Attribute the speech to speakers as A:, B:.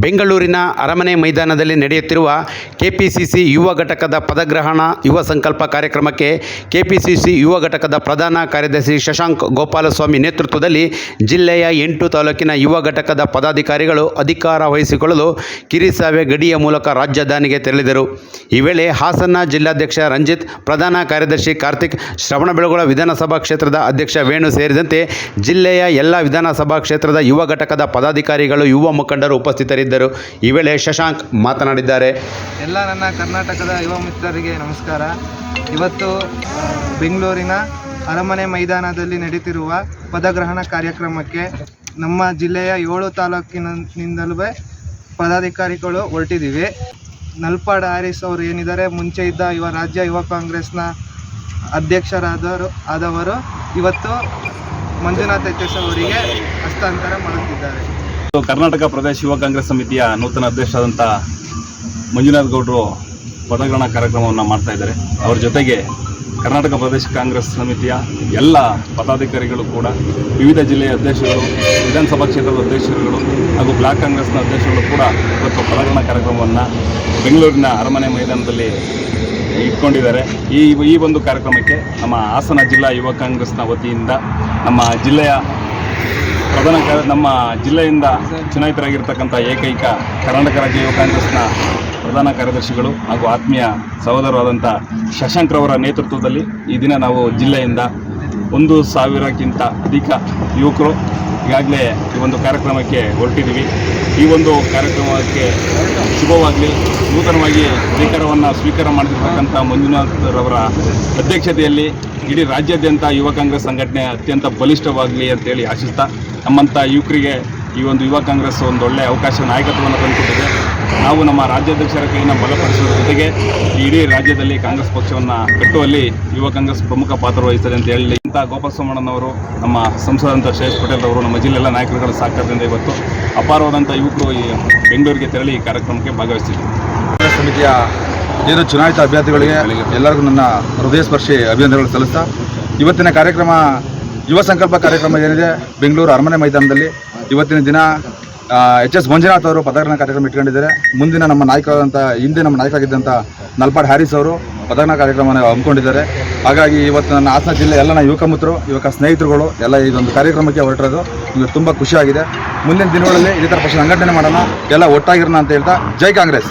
A: ಬೆಂಗಳೂರಿನ ಅರಮನೆ ಮೈದಾನದಲ್ಲಿ ನಡೆಯುತ್ತಿರುವ ಕೆಪಿಸಿಸಿ ಯುವ ಘಟಕದ ಪದಗ್ರಹಣ ಯುವ ಸಂಕಲ್ಪ ಕಾರ್ಯಕ್ರಮಕ್ಕೆ ಕೆಪಿಸಿಸಿ ಯುವ ಘಟಕದ ಪ್ರಧಾನ ಕಾರ್ಯದರ್ಶಿ ಶಶಾಂಕ್ ಗೋಪಾಲಸ್ವಾಮಿ ನೇತೃತ್ವದಲ್ಲಿ ಜಿಲ್ಲೆಯ ಎಂಟು ತಾಲೂಕಿನ ಯುವ ಘಟಕದ ಪದಾಧಿಕಾರಿಗಳು ಅಧಿಕಾರ ವಹಿಸಿಕೊಳ್ಳಲು ಕಿರಿಸಾವೆ ಗಡಿಯ ಮೂಲಕ ರಾಜಧಾನಿಗೆ ತೆರಳಿದರು. ಈ ವೇಳೆ ಹಾಸನ ಜಿಲ್ಲಾಧ್ಯಕ್ಷ ರಂಜಿತ್, ಪ್ರಧಾನ ಕಾರ್ಯದರ್ಶಿ ಕಾರ್ತಿಕ್ ಶ್ರವಣಬೆಳಗೊಳ ವಿಧಾನಸಭಾ ಕ್ಷೇತ್ರದ ಅಧ್ಯಕ್ಷ ವೇಣು ಸೇರಿದಂತೆ ಜಿಲ್ಲೆಯ ಎಲ್ಲ ವಿಧಾನಸಭಾ ಕ್ಷೇತ್ರದ ಯುವ ಘಟಕದ ಪದಾಧಿಕಾರಿಗಳು, ಯುವ ಮುಖಂಡರು ಉಪಸ್ಥಿತರಿದ್ದರು. ಈ ವೇಳೆ ಶಶಾಂಕ್ ಮಾತನಾಡಿದ್ದಾರೆ.
B: ಎಲ್ಲ ನನ್ನ ಕರ್ನಾಟಕದ ಯುವ ಮಿತ್ರರಿಗೆ ನಮಸ್ಕಾರ. ಇವತ್ತು ಬೆಂಗಳೂರಿನ ಅರಮನೆ ಮೈದಾನದಲ್ಲಿ ನಡೀತಿರುವ ಪದಗ್ರಹಣ ಕಾರ್ಯಕ್ರಮಕ್ಕೆ ನಮ್ಮ ಜಿಲ್ಲೆಯ ಏಳು ತಾಲೂಕಿನಿಂದಲೂ ಪದಾಧಿಕಾರಿಗಳು ಹೊರಟಿದ್ದೀವಿ. ನಲ್ಪಾಡ್ ಹ್ಯಾರಿಸ್ ಅವರು ಏನಿದ್ದಾರೆ, ಮುಂಚೆ ಇದ್ದ ಯುವ ರಾಜ್ಯ ಯುವ ಕಾಂಗ್ರೆಸ್ನ ಅಧ್ಯಕ್ಷರಾದವರು, ಆದವರು ಇವತ್ತು ಮಂಜುನಾಥ್ ಅವರಿಗೆ ಹಸ್ತಾಂತರ ಮಾಡುತ್ತಿದ್ದಾರೆ.
C: ಕರ್ನಾಟಕ ಪ್ರದೇಶ ಯುವ ಕಾಂಗ್ರೆಸ್ ಸಮಿತಿಯ ನೂತನ ಅಧ್ಯಕ್ಷರಾದಂಥ ಮಂಜುನಾಥ್ ಗೌಡರು ಪದಗ್ರಹಣ ಕಾರ್ಯಕ್ರಮವನ್ನು ಮಾಡ್ತಾ ಇದ್ದಾರೆ. ಅವ್ರ ಜೊತೆಗೆ ಕರ್ನಾಟಕ ಪ್ರದೇಶ ಕಾಂಗ್ರೆಸ್ ಸಮಿತಿಯ ಎಲ್ಲ ಪದಾಧಿಕಾರಿಗಳು ಕೂಡ, ವಿವಿಧ ಜಿಲ್ಲೆಯ ಅಧ್ಯಕ್ಷರು ವಿಧಾನಸಭಾ ಕ್ಷೇತ್ರದ ಅಧ್ಯಕ್ಷರುಗಳು ಹಾಗೂ ಬ್ಲಾಕ್ ಕಾಂಗ್ರೆಸ್ನ ಅಧ್ಯಕ್ಷರುಗಳು ಕೂಡ ಇವತ್ತು ಪದಗ್ರಹಣ ಕಾರ್ಯಕ್ರಮವನ್ನು ಬೆಂಗಳೂರಿನ ಅರಮನೆ ಮೈದಾನದಲ್ಲಿ ಇಟ್ಕೊಂಡಿದ್ದಾರೆ. ಈ ಈ ಒಂದು ಕಾರ್ಯಕ್ರಮಕ್ಕೆ ನಮ್ಮ ಹಾಸನ ಜಿಲ್ಲಾ ಯುವ ಕಾಂಗ್ರೆಸ್ನ ವತಿಯಿಂದ ನಮ್ಮ ಜಿಲ್ಲೆಯ ಪ್ರಧಾನ ಕಾರ್ಯ ನಮ್ಮ ಜಿಲ್ಲೆಯಿಂದ ಚುನಾಯಿತರಾಗಿರ್ತಕ್ಕಂಥ ಏಕೈಕ ಕರ್ನಾಟಕ ರಾಜ್ಯ ಯುವ ಕಾಂಗ್ರೆಸ್ನ ಪ್ರಧಾನ ಕಾರ್ಯದರ್ಶಿಗಳು ಹಾಗೂ ಆತ್ಮೀಯ ಸಹೋದರರಾದಂಥ ಶಶಾಂಕ್ರವರ ನೇತೃತ್ವದಲ್ಲಿ ಈ ದಿನ ನಾವು ಜಿಲ್ಲೆಯಿಂದ ಒಂದು ಸಾವಿರಕ್ಕಿಂತ ಅಧಿಕ ಯುವಕರು ಈಗಾಗಲೇ ಈ ಒಂದು ಕಾರ್ಯಕ್ರಮಕ್ಕೆ ಹೊರಟಿದ್ದೀವಿ. ಈ ಒಂದು ಕಾರ್ಯಕ್ರಮಕ್ಕೆ ಶುಭವಾಗಲಿ. ನೂತನವಾಗಿ ಅಧಿಕಾರವನ್ನು ಸ್ವೀಕಾರ ಮಾಡಿರ್ತಕ್ಕಂಥ ಮಂಜುನಾಥ್ರವರ ಅಧ್ಯಕ್ಷತೆಯಲ್ಲಿ ಇಡೀ ರಾಜ್ಯಾದ್ಯಂತ ಯುವ ಕಾಂಗ್ರೆಸ್ ಸಂಘಟನೆ ಅತ್ಯಂತ ಬಲಿಷ್ಠವಾಗಲಿ ಅಂತೇಳಿ ಆಶಿಸ್ತಾ ನಮ್ಮಂಥ ಯುವಕರಿಗೆ ಈ ಒಂದು ಯುವ ಕಾಂಗ್ರೆಸ್ ಒಂದು ಒಳ್ಳೆಯ ಅವಕಾಶ, ನಾಯಕತ್ವವನ್ನು ತಂದುಕೊಟ್ಟಿದೆ. ನಾವು ನಮ್ಮ ರಾಜ್ಯಾಧ್ಯಕ್ಷರ ಕೈಯನ್ನು ಬಲಪಡಿಸುವ ಜೊತೆಗೆ ಇಡೀ ರಾಜ್ಯದಲ್ಲಿ ಕಾಂಗ್ರೆಸ್ ಪಕ್ಷವನ್ನು ಕಟ್ಟುವಲ್ಲಿ ಯುವ ಕಾಂಗ್ರೆಸ್ ಪ್ರಮುಖ ಪಾತ್ರ ವಹಿಸ್ತದೆ ಅಂತ ಹೇಳಿ. ಇಂಥ ಗೋಪಾಲಸ್ವಾಮಣ್ಣನವರು ನಮ್ಮ ಸಂಸದಂತ ಶೇಷ್ ಪಟೇಲ್ ಅವರು ನಮ್ಮ ಜಿಲ್ಲೆಲ್ಲ ನಾಯಕರುಗಳ ಸಹಕಾರದಿಂದ ಇವತ್ತು ಅಪಾರವಾದಂಥ ಯುವಕರು ಈ ಬೆಂಗಳೂರಿಗೆ ತೆರಳಿ ಈ ಕಾರ್ಯಕ್ರಮಕ್ಕೆ ಭಾಗವಹಿಸಿದ್ದಾರೆ
D: ಕಾಂಗ್ರೆಸ್ ಸಮಿತಿಯ ಏನು ಚುನಾಯಿತ ಅಭ್ಯರ್ಥಿಗಳಿಗೆ ಎಲ್ಲರಿಗೂ ನನ್ನ ಹೃದಯ ಸ್ಪರ್ಶಿ ಅಭಿನಂದನೆಗಳು ಸಲ್ಲಿಸ್ತಾ, ಇವತ್ತಿನ ಕಾರ್ಯಕ್ರಮ ಯುವ ಸಂಕಲ್ಪ ಕಾರ್ಯಕ್ರಮ ಏನಿದೆ? ಬೆಂಗಳೂರು ಅರಮನೆ ಮೈದಾನದಲ್ಲಿ ಇವತ್ತಿನ ದಿನ ಎಚ್ ಎಸ್ ಮಂಜುನಾಥ್ ಅವರು ಪದಗ್ರಹಣ ಕಾರ್ಯಕ್ರಮ ಇಟ್ಕೊಂಡಿದ್ದಾರೆ. ಮುಂದಿನ ನಮ್ಮ ನಾಯಕರಾದಂಥ ಹಿಂದೆ ನಮ್ಮ ನಾಯಕರಾಗಿದ್ದಂಥ ನಲ್ಪಾಡ್ ಹ್ಯಾರಿಸ್ ಅವರು ಪದಗ್ರಹಣ ಕಾರ್ಯಕ್ರಮನ ಹಮ್ಮಿಕೊಂಡಿದ್ದಾರೆ. ಹಾಗಾಗಿ ಇವತ್ತು ನನ್ನ ಹಾಸನ ಜಿಲ್ಲೆ ಎಲ್ಲ ನನ್ನ ಯುವಕ ಮಿತ್ರರು ಯುವಕ ಸ್ನೇಹಿತರುಗಳು ಎಲ್ಲ ಇದೊಂದು ಕಾರ್ಯಕ್ರಮಕ್ಕೆ ಹೊರಟಿರೋದು ಇದು ತುಂಬ ಖುಷಿಯಾಗಿದೆ. ಮುಂದಿನ ದಿನಗಳಲ್ಲಿ ಇದೇ ಥರ ಪಕ್ಷ ಸಂಘಟನೆ ಮಾಡೋಣ. ಎಲ್ಲ ಒಟ್ಟಾಗಿರೋಣ ಅಂತ ಹೇಳ್ತಾ ಜೈ ಕಾಂಗ್ರೆಸ್.